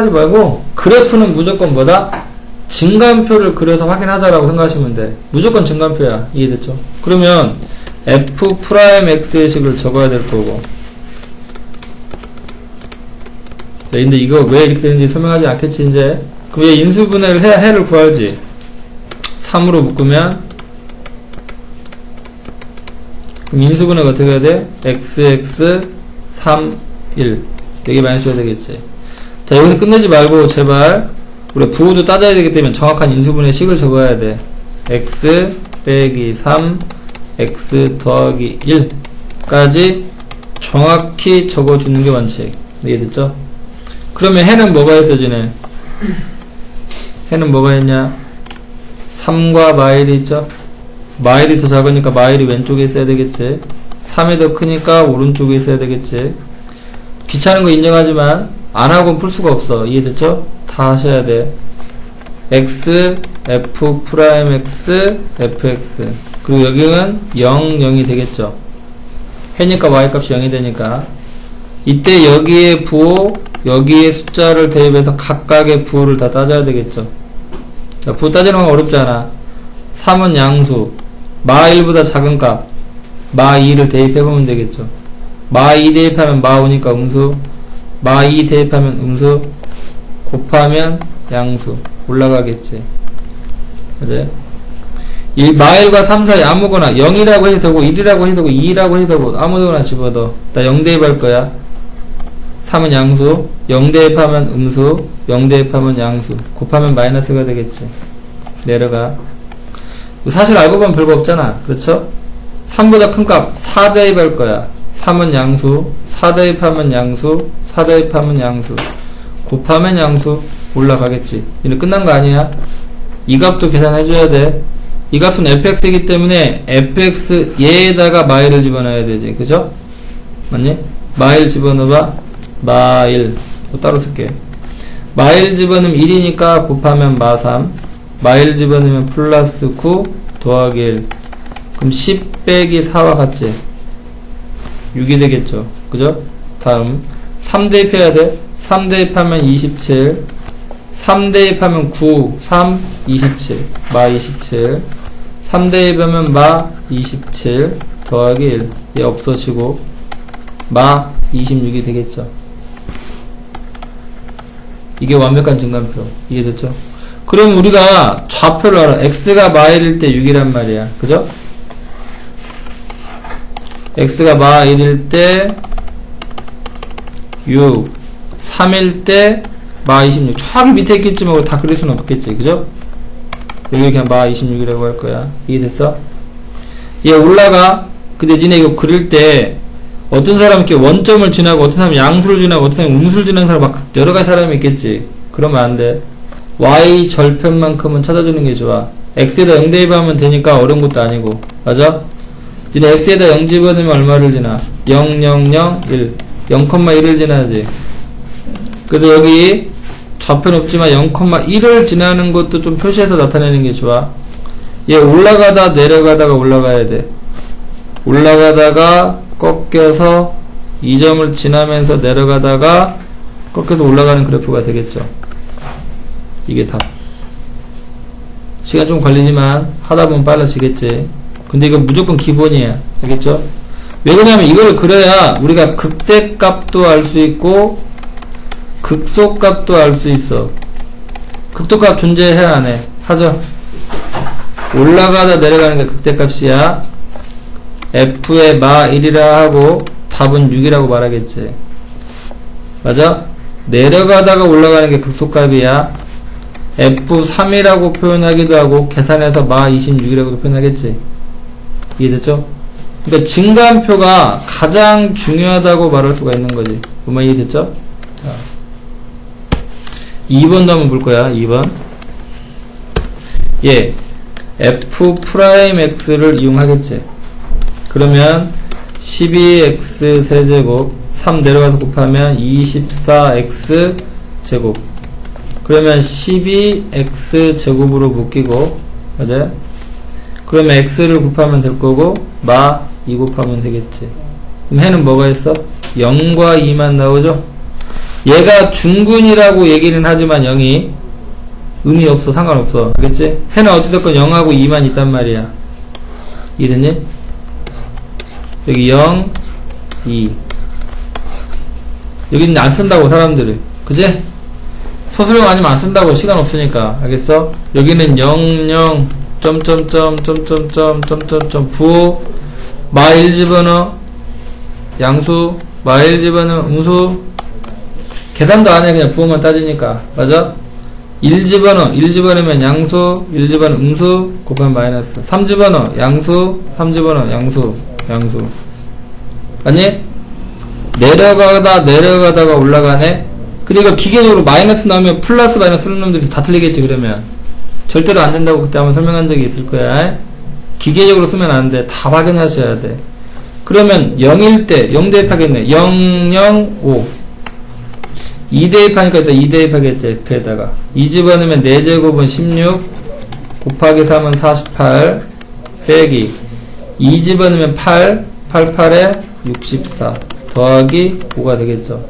하지 말고 그래프는 무조건 뭐다? 증감표를 그려서 확인하자라고 생각하시면 돼. 무조건 증감표야. 이해됐죠? 그러면 f 프라임 x의 식을 적어야 될 거고. 자, 근데 이거 왜 이렇게 되는지 설명하지 않겠지, 이제. 그럼 얘 인수분해를 해야 해를 구하지. 3으로 묶으면 그럼 인수분해가 어떻게 해야 돼? xx 3 1 여기 많이 써야 되겠지. 자 여기서 끝내지 말고 제발 우리 부호도 따져야 되기 때문에 정확한 인수분해 식을 적어야 돼. x 빼기 3 x 더하기 1까지 정확히 적어주는 게 원칙. 이해됐죠? 그러면 해는 뭐가 있어지네? 해는 뭐가 있냐? 3과 마일이 있죠? 마일이 더 작으니까 마일이 왼쪽에 있어야 되겠지. 3이 더 크니까 오른쪽에 있어야 되겠지. 귀찮은 거 인정하지만 안 하고는 풀 수가 없어. 이해됐죠? 다 하셔야 돼. x, f 프라임 x, fx. 그리고 여기는 0, 0이 되겠죠. 해니까 y 값이 0이 되니까. 이때 여기에 부호, 여기에 숫자를 대입해서 각각의 부호를 다 따져야 되겠죠. 자, 부호 따지는 건 어렵지 않아. 3은 양수, 마 1보다 작은 값, 마 2를 대입해보면 되겠죠. 마 2 대입하면 마 5니까 음수, 마2 대입하면 음수, 곱하면 양수, 올라가겠지. 그제? 1, 마 1과 3 사이 아무거나 0이라고 해도 되고, 1이라고 해도 되고, 2라고 해도 되고, 아무거나 집어넣어. 나 0 대입할 거야. 3은 양수, 0 대입하면 음수, 0 대입하면 양수, 곱하면 마이너스가 되겠지. 내려가. 사실 알고 보면 별거 없잖아. 그렇죠? 3보다 큰 값 4 대입할 거야. 3은 양수, 4 대입하면 양수, 4 대입하면 양수, 곱하면 양수, 올라가겠지. 이제 끝난 거 아니야? 이 값도 계산해줘야 돼. 이 값은 fx이기 때문에 fx 얘에다가 마일을 집어넣어야 되지. 그죠? 맞니? 마일 집어넣어봐. 마일. 또 따로 쓸게. 마일 집어넣으면 1이니까 곱하면 마3. 마일 집어넣으면 플러스 9 더하기 1. 그럼 10 빼기 4와 같지? 6이 되겠죠. 그죠? 다음 3 대입해야 돼. 3 대입하면 27. 3 대입하면 9, 3, 27. 마 27. 3 대입하면 마 27 더하기 1. 얘 없어지고 마 26이 되겠죠. 이게 완벽한 증감표. 이해됐죠? 그럼 우리가 좌표를 알아. x가 마일일 때 6이란 말이야. 그죠? x가 마 1일 때 6, 3일 때 마 26. 저기 밑에 있겠지만 다 그릴 수는 없겠지. 그죠? 여기 그냥 마 26이라고 할 거야. 이해됐어? 얘 올라가. 근데 니네 이거 그릴 때 어떤 사람 이렇게 원점을 지나고 어떤 사람 양수를 지나고 어떤 사람 음수를 지나는 사람 막 여러 가지 사람이 있겠지. 그러면 안 돼. y 절편만큼은 찾아주는 게 좋아. x에다 0 대입하면 되니까 어려운 것도 아니고. 맞아? 니네 x에다 0 집어넣으면 얼마를 지나? 0, 0, 0, 1. 0,1을 지나지. 그래서 여기 좌표는 없지만 0,1을 지나는 것도 좀 표시해서 나타내는 게 좋아. 얘 올라가다 내려가다가 올라가야 돼. 올라가다가 꺾여서 이 점을 지나면서 내려가다가 꺾여서 올라가는 그래프가 되겠죠. 이게 다. 시간 좀 걸리지만 하다 보면 빨라지겠지. 근데 이거 무조건 기본이야. 알겠죠? 왜 그러냐면 이걸 그려야 우리가 극대값도 알 수 있고 극소값도 알 수 있어. 극도값 존재해야 안 해? 하죠? 올라가다 내려가는 게 극대값이야. f의 마 1이라 하고 답은 6이라고 말하겠지. 맞아? 내려가다가 올라가는 게 극소값이야. F3이라고 표현하기도 하고 계산해서 마 26이라고도 표현하겠지. 이해됐죠? 그러니까 증가함표가 가장 중요하다고 말할 수가 있는 거지. 뭐만 이해됐죠? 자. 2번도 한번 볼 거야. 2번. 예. f 프라임 x를 이용하겠지. 그러면 12x 세제곱 3 내려가서 곱하면 24x 제곱 그러면 12x 제곱으로 묶이고 맞아요? 그러면 x를 곱하면 될 거고 마 2 곱하면 되겠지 그럼 해는 뭐가 있어? 0과 2만 나오죠? 얘가 중근이라고 얘기는 하지만 0이 의미 없어 상관없어 알겠지? 해는 어찌됐건 0하고 2만 있단 말이야 이해됐니? 여기 0 2 여기는 안 쓴다고 사람들이 그지? 소수령 아니면 안 쓴다고 시간 없으니까 알겠어? 여기는 0 0 점점점 점점점 점점점 부 마일 집어넣어 양수 마일 집어넣어 음수. 계산도 안해 그냥 부호만 따지니까. 맞아? 1 집어넣어 1 집어넣으면 양수 1 집어넣어 음수 곱하면 마이너스. 3 집어넣어 양수 3 집어넣어 양수 양수. 아니? 내려가다 내려가다가 올라가네? 이거 기계적으로 마이너스 나오면 플러스 마이너스 쓰는 놈들이 다 틀리겠지 그러면. 절대로 안 된다고 그때 한번 설명한 적이 있을 거야 기계적으로 쓰면 안 돼. 다 확인하셔야 돼. 그러면 0일 때 0 대입하겠네. 0 0 5 2 대입하니까 일단 2 대입하겠지 F에다가. 2 집어넣으면 4제곱은 16 곱하기 3은 48 빼기. 2 집어넣으면 8 88에 64 더하기 5가 되겠죠.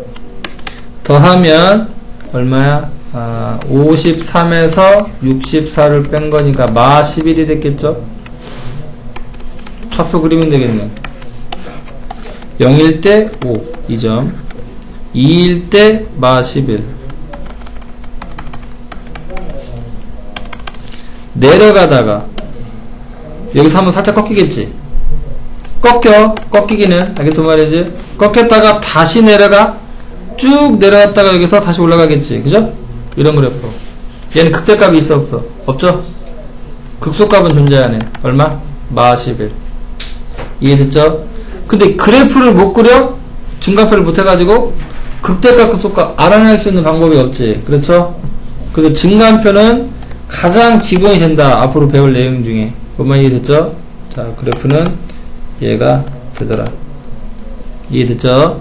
더하면 얼마야? 아, 53에서 64를 뺀 거니까 마 11이 됐겠죠? 좌표 그리면 되겠네. 0일 때 5, 2점. 2일 때 마 11 내려가다가 여기서 한번 살짝 꺾이겠지? 꺾여. 꺾이기는. 알겠어 말이지? 꺾였다가 다시 내려가. 쭉 내려갔다가 여기서 다시 올라가겠지. 그죠? 이런 그래프 얘는 극대값이 있어 없어? 없죠? 극소값은 존재하네. 얼마? 마 11 이해됐죠? 근데 그래프를 못 그려? 증가표를 못 해가지고 극대값 극소값 알아낼 수 있는 방법이 없지 그렇죠? 그래서 증가표는 가장 기본이 된다 앞으로 배울 내용 중에 뭔말 이해됐죠? 자 그래프는 얘가 되더라 이해됐죠?